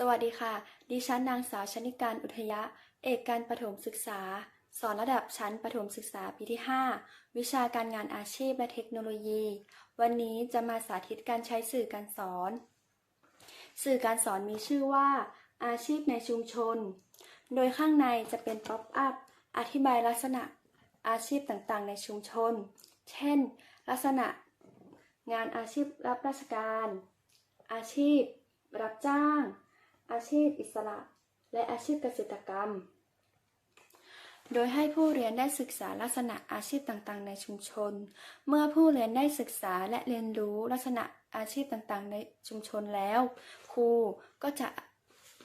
สวัสดีค่ะ ดิฉันนางสาวชนิการอุทยะ เอกการประถมศึกษา สอนระดับชั้นประถมศึกษาปีที่ 5 วิชาการงานอาชีพและเทคโนโลยี วันนี้จะมาสาธิตการใช้สื่อการสอน สื่อการสอนมีชื่อว่า อาชีพในชุมชน โดยข้างในจะเป็นป๊อปอัพ อธิบายลักษณะอาชีพต่างๆ ในชุมชน เช่น ลักษณะ งานอาชีพรับราชการ อาชีพ รับจ้าง อาชีพอิสระ และอาชีพเกษตรกรรม โดยให้ผู้เรียนได้ศึกษาลักษณะอาชีพต่างๆ ในชุมชน เมื่อผู้เรียนได้ศึกษาและเรียนรู้ลักษณะอาชีพต่างๆ ในชุมชนแล้ว ครูก็จะ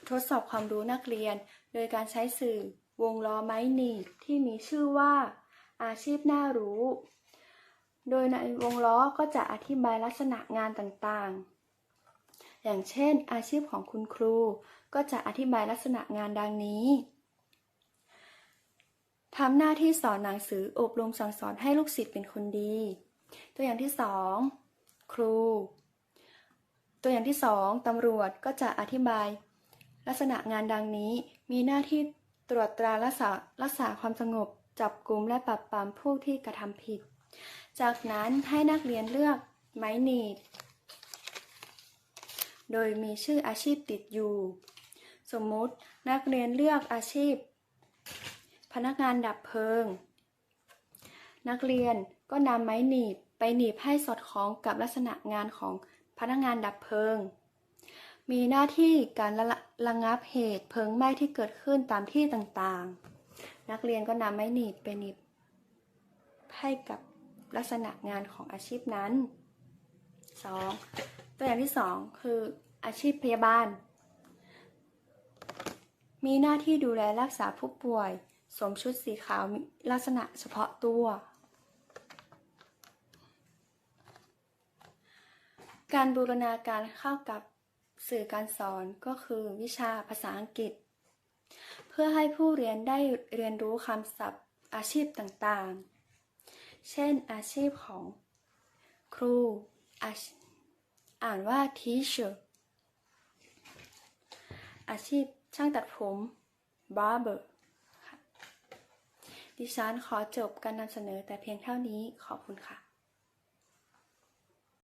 ทดสอบความรู้นักเรียน โดยการใช้สื่อวงล้อไม้หนีบที่มีชื่อว่า อาชีพน่ารู้ โดยในวงล้อก็จะอธิบายลักษณะงานต่างๆ อย่างเช่น อาชีพของคุณครู ก็จะอธิบายลักษณะงานดังนี้ทำหน้าที่สอนหนังสืออบรมสั่งสอนให้ลูกศิษย์เป็นคนดี ตัวอย่างที่สองครู ตัวอย่างที่สองตำรวจก็จะอธิบาย ลักษณะงานดังนี้ มีหน้าที่ตรวจตรารักษารักษาความสงบ จับกลุ่มและปราบปรามผู้ที่กระทำผิด จากนั้นให้นักเรียนเลือกไม้หนีบ โดยมีชื่ออาชีพติดอยู่ สมมุตินักเรียนเลือกอาชีพ พนักงานดับเพลิง นักเรียนก็นำไม้หนีบไปหนีบให้สอดคล้องกับลักษณะงานของพนักงานดับเพลิง มีหน้าที่การระระงับเหตุเพลิงไหม้ที่เกิดขึ้นตามที่ต่างๆ นักเรียนก็นำไม้หนีบไปหนีบให้กับลักษณะงานของอาชีพนั้น 2. ตัวอย่างที่2คืออาชีพพยาบาล มีหน้าที่ดูแลรักษาผู้ป่วย สวมชุดสีขาวมีลักษณะเฉพาะตัว การบูรณาการเข้ากับสื่อการสอนก็คือวิชาภาษาอังกฤษ เพื่อให้ผู้เรียนได้เรียนรู้คำศัพท์อาชีพต่างๆ เช่นอาชีพของครูอาช อ่านว่า teacher อาชีพช่างตัดผม barber ค่ะดิฉันขอจบการนำเสนอแต่เพียงเท่านี้ขอบคุณค่ะ